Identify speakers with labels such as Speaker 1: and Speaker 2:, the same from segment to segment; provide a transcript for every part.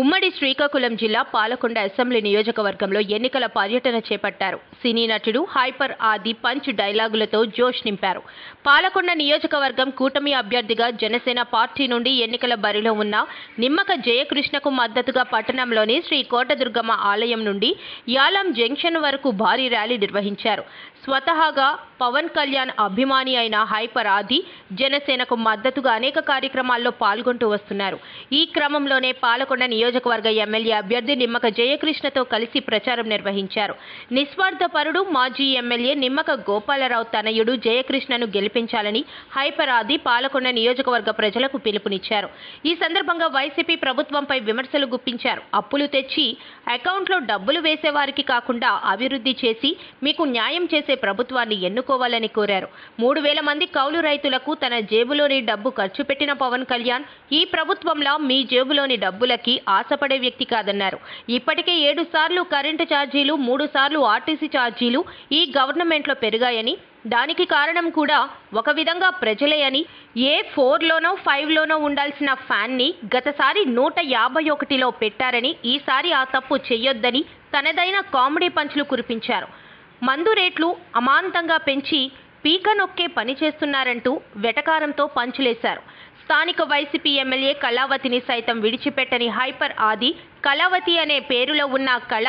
Speaker 1: ఉమ్మడి శ్రీకాకుళం జిల్లా పాలకొండ అసెంబ్లీ నియోజకవర్గంలో ఎన్నికల పర్యటన చేపట్టారు. సినీ నటుడు హైపర్ ఆది పంచ్ డైలాగులతో జోష్ నింపారు. పాలకొండ నియోజకవర్గం కూటమి అభ్యర్థిగా జనసేన పార్టీ నుండి ఎన్నికల బరిలో ఉన్న నిమ్మక జయకృష్ణకు మద్దతుగా పట్టణంలోని శ్రీ కోటదుర్గమ్మ ఆలయం నుండి యాలం జంక్షన్ వరకు భారీ ర్యాలీ నిర్వహించారు. స్వతహాగా పవన్ కళ్యాణ్ అభిమాని అయిన హైపర్ ఆది జనసేనకు మద్దతుగా అనేక కార్యక్రమాల్లో పాల్గొంటూ వస్తున్నారు. ఈ క్రమంలోనే పాలకొండ నియోజకవర్గ ఎమ్మెల్యే అభ్యర్థి నిమ్మక జయకృష్ణతో కలిసి ప్రచారం నిర్వహించారు. నిస్వార్థపరుడు మాజీ ఎమ్మెల్యే నిమ్మక గోపాలరావు తనయుడు జయకృష్ణను గెలిపించాలని హైపర్ ఆది పాలకొండ నియోజకవర్గ ప్రజలకు పిలుపునిచ్చారు. ఈ సందర్భంగా వైసీపీ ప్రభుత్వంపై విమర్శలు గుప్పించారు. అప్పులు తెచ్చి అకౌంట్లో డబ్బులు వేసేవారికి కాకుండా అభివృద్ధి చేసి మీకు న్యాయం చేసే ప్రభుత్వాన్ని ఎన్నుకోవాలని కోరారు. మూడు వేల మంది కౌలు రైతులకు తన జేబులోని డబ్బు ఖర్చు పెట్టిన పవన్ కళ్యాణ్ ఈ ప్రభుత్వంలో మీ జేబులోని డబ్బులకి ఆశపడే వ్యక్తి కాదన్నారు. ఇప్పటికే ఏడు సార్లు కరెంటు ఛార్జీలు మూడు సార్లు ఆర్టీసీ ఛార్జీలు ఈ గవర్నమెంట్లో పెరిగాయని దానికి కారణం కూడా ఒక విధంగా ప్రజలే అని ఏ ఫోర్లోనో ఫైవ్లోనో ఉండాల్సిన ఫ్యాన్ని గతసారి నూట యాభై ఒకటిలో పెట్టారని ఈసారి ఆ తప్పు చెయ్యొద్దని తనదైన కామెడీ పంచులు కురిపించారు. మందు రేట్లు అమాంతంగా పెంచి పీక నొక్కే పని చేస్తున్నారంటూ వెటకారంతో పంచులేశారు. స్థానిక వైసీపీ ఎమ్మెల్యే కళావతిని సైతం విడిచిపెట్టని హైపర్ ఆది కళావతి అనే పేరులో ఉన్న కళ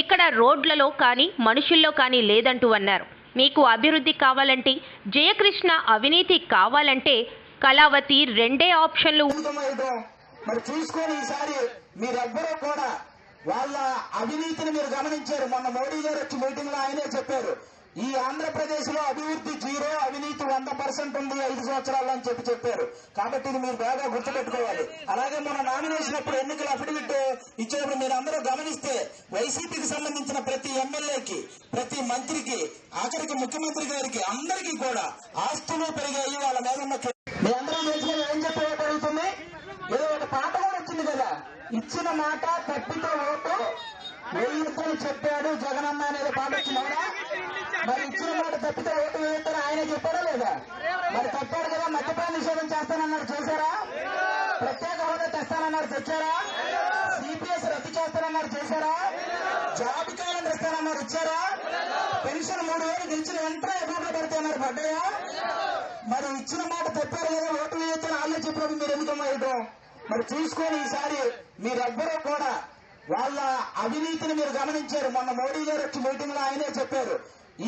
Speaker 1: ఇక్కడ రోడ్లలో కానీ మనుషుల్లో కానీ లేదంటూ అన్నారు. మీకు అభివృద్ధి కావాలంటే జయకృష్ణ అవినీతి కావాలంటే కళావతి రెండే ఆప్షన్లు
Speaker 2: మరి చూసుకొని ఈసారి మీరెవ్వరూ కూడా వాళ్ళ అవినీతిని మీరు గమనించారు. మొన్న మోడీ గారు వచ్చి మీటింగ్లో ఆయనే చెప్పారు. ఈ ఆంధ్రప్రదేశ్లో అభివృద్ధి జీరో అవినీతి వంద పర్సెంట్ ఉంది ఐదు సంవత్సరాలు అని చెప్పి చెప్పారు. కాబట్టి ఇది మీరు బాగా గుర్తుపెట్టుకోవాలి. అలాగే మన నామినేషన్ అప్పుడు ఎన్నికల అఫిడవిట్ ఇచ్చేటప్పుడు మీరు అందరూ గమనిస్తే వైసీపీకి సంబంధించిన ప్రతి ఎమ్మెల్యేకి ప్రతి మంత్రికి ఆఖరికి ముఖ్యమంత్రి గారికి అందరికీ కూడా ఆస్తులు పెరిగాయి. వాళ్ళ మీద ఉన్న మీ అందరూ ఏం చెప్పేవాడు ఏదో ఒక పాట కూడా వచ్చింది కదా. ఇచ్చిన మాట తప్పితో చెప్పాడు జగనన్న అనేది పాట మరి ఇచ్చిన మాట తప్పితే ఓటు వేయొద్దని ఆయన చెప్పాడా లేదా? మరి చెప్పాడు కదా మద్యపాన నిషేధం చేస్తానన్నారు చేశారా? ప్రత్యేక హోదా తెస్తానన్నారు తెచ్చారా? సిపిఎస్ రద్దు చేస్తానన్నారు చేశారా? జాబ్ క్యాలెండర్ ఇస్తానన్నారు ఇచ్చారా? పెన్షన్ మూడు వేలు గెలిచిన వెంటనే అకౌంట్లో పెడతామన్నారు పడ్డాయా? మరి ఇచ్చిన మాట తప్పారు కదా ఓటు వేయొద్దని వాళ్ళే చెప్పినప్పుడు మీరు ఎందుకు వేయడం మరి చూసుకొని ఈసారి మీరెవ్వరూ కూడా వాళ్ళ అవినీతిని మీరు గమనించారు. మొన్న మోడీ గారు వచ్చి మీటింగ్లో ఆయనే చెప్పారు.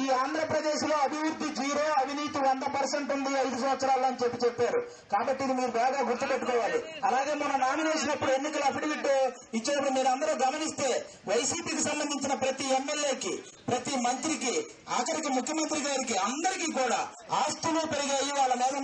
Speaker 2: ఈ ఆంధ్రప్రదేశ్లో అభివృద్ధి జీరో అవినీతి వంద పర్సెంట్ ఉంది ఐదు సంవత్సరాలు అని చెప్పి చెప్పారు. కాబట్టి ఇది మీరు బాగా గుర్తుపెట్టుకోవాలి. అలాగే మన నామినేషన్ అప్పుడు ఎన్నికల అఫిడవిట్ ఇచ్చేటప్పుడు మీరు అందరూ గమనిస్తే వైసీపీకి సంబంధించిన ప్రతి ఎమ్మెల్యేకి ప్రతి మంత్రికి ఆఖరికి ముఖ్యమంత్రి గారికి అందరికీ కూడా ఆస్తులు పెరిగాయి వాళ్ళ మీద